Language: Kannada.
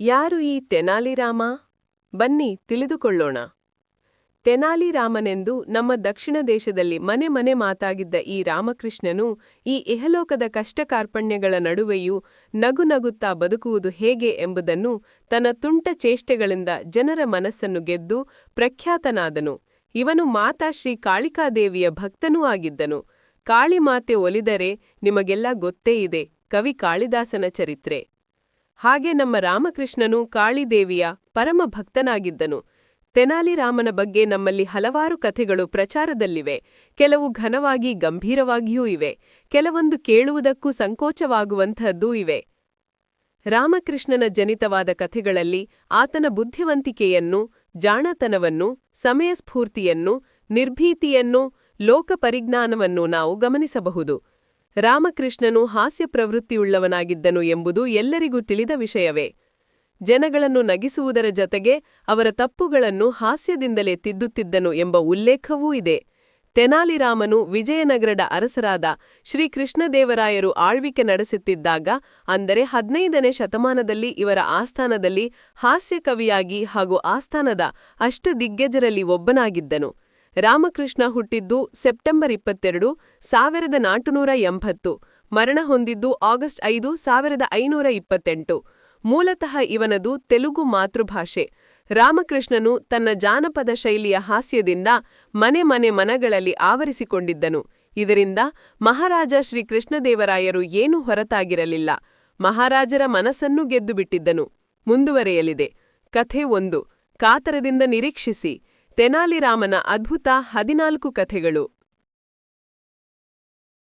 ಯಾರು ಈ ತೆನಾಲಿರಾಮ? ಬನ್ನಿ ತಿಳಿದುಕೊಳ್ಳೋಣ. ತೆನಾಲಿರಾಮನೆಂದು ನಮ್ಮ ದಕ್ಷಿಣ ದೇಶದಲ್ಲಿ ಮನೆ ಮನೆ ಮಾತಾಗಿದ್ದ ಈ ರಾಮಕೃಷ್ಣನು ಈ ಇಹಲೋಕದ ಕಷ್ಟಕಾರ್ಪಣ್ಯಗಳ ನಡುವೆಯೂ ನಗು ನಗುತ್ತಾ ಬದುಕುವುದು ಹೇಗೆ ಎಂಬುದನ್ನು ತನ್ನ ತುಂಟ ಚೇಷ್ಟೆಗಳಿಂದ ಜನರ ಮನಸ್ಸನ್ನು ಗೆದ್ದು ಪ್ರಖ್ಯಾತನಾದನು. ಇವನು ಮಾತಾ ಶ್ರೀ ಕಾಳಿಕಾದೇವಿಯ ಭಕ್ತನೂ ಆಗಿದ್ದನು. ಕಾಳಿಮಾತೆ ಒಲಿದರೆ ನಿಮಗೆಲ್ಲ ಗೊತ್ತೇ ಇದೆ. ಕವಿ ಕಾಳಿದಾಸನ ಚರಿತ್ರೆ. ಹಾಗೆ ನಮ್ಮ ರಾಮಕೃಷ್ಣನು ಕಾಳಿದೇವಿಯ ಪರಮ ಭಕ್ತನಾಗಿದ್ದನು. ತೆನಾಲಿರಾಮನ ಬಗ್ಗೆ ನಮ್ಮಲ್ಲಿ ಹಲವಾರು ಕಥೆಗಳು ಪ್ರಚಾರದಲ್ಲಿವೆ. ಕೆಲವು ಘನವಾಗಿ ಗಂಭೀರವಾಗಿಯೂ ಇವೆ. ಕೆಲವೊಂದು ಕೇಳುವುದಕ್ಕೂ ಸಂಕೋಚವಾಗುವಂಥದ್ದೂ ಇವೆ. ರಾಮಕೃಷ್ಣನ ಜನಿತವಾದ ಕಥೆಗಳಲ್ಲಿ ಆತನ ಬುದ್ಧಿವಂತಿಕೆಯನ್ನು, ಜಾಣತನವನ್ನು, ಸಮಯಸ್ಫೂರ್ತಿಯನ್ನು, ನಿರ್ಭೀತಿಯನ್ನು, ಲೋಕಪರಿಜ್ಞಾನವನ್ನು ನಾವು ಗಮನಿಸಬಹುದು. ರಾಮಕೃಷ್ಣನು ಹಾಸ್ಯ ಪ್ರವೃತ್ತಿಯುಳ್ಳವನಾಗಿದ್ದನು ಎಂಬುದು ಎಲ್ಲರಿಗೂ ತಿಳಿದ ವಿಷಯವೇ. ಜನಗಳನ್ನು ನಗಿಸುವುದರ ಜತೆಗೆ ಅವರ ತಪ್ಪುಗಳನ್ನು ಹಾಸ್ಯದಿಂದಲೇ ತಿದ್ದುತ್ತಿದ್ದನು ಎಂಬ ಉಲ್ಲೇಖವೂ ಇದೆ. ತೆನಾಲಿರಾಮನು ವಿಜಯನಗರದ ಅರಸರಾದ ಶ್ರೀಕೃಷ್ಣದೇವರಾಯರು ಆಳ್ವಿಕೆ ನಡೆಸುತ್ತಿದ್ದಾಗ, ಅಂದರೆ ಹದಿನೈದನೇ ಶತಮಾನದಲ್ಲಿ ಇವರ ಆಸ್ಥಾನದಲ್ಲಿ ಹಾಸ್ಯಕವಿಯಾಗಿ ಹಾಗೂ ಆಸ್ಥಾನದ ಅಷ್ಟದಿಗ್ಗಜರಲ್ಲಿ ಒಬ್ಬನಾಗಿದ್ದನು. ರಾಮಕೃಷ್ಣ ಹುಟ್ಟಿದ್ದು ಸೆಪ್ಟೆಂಬರ್ ಇಪ್ಪತ್ತೆರಡು, ಸಾವಿರದ ನಾಟುನೂರ ಎಂಬತ್ತು. ಮರಣ ಹೊಂದಿದ್ದು ಆಗಸ್ಟ್ ಐದು, ಸಾವಿರದ ಐನೂರ ಇಪ್ಪತ್ತೆಂಟು. ಮೂಲತಃ ಇವನದು ತೆಲುಗು ಮಾತೃಭಾಷೆ. ರಾಮಕೃಷ್ಣನು ತನ್ನ ಜಾನಪದ ಶೈಲಿಯ ಹಾಸ್ಯದಿಂದ ಮನೆ ಮನೆ ಮನಗಳಲ್ಲಿ ಆವರಿಸಿಕೊಂಡಿದ್ದನು. ಇದರಿಂದ ಮಹಾರಾಜ ಶ್ರೀಕೃಷ್ಣದೇವರಾಯರು ಏನೂ ಹೊರತಾಗಿರಲಿಲ್ಲ. ಮಹಾರಾಜರ ಮನಸ್ಸನ್ನೂ ಗೆದ್ದುಬಿಟ್ಟಿದ್ದನು. ಮುಂದುವರೆಯಲಿದೆ. ಕಥೆ ಒಂದು. ಕಾತರದಿಂದ ನಿರೀಕ್ಷಿಸಿ. ತೆನಾಲಿರಾಮನ ಅದ್ಭುತ ಹದಿನಾಲ್ಕು ಕಥೆಗಳು.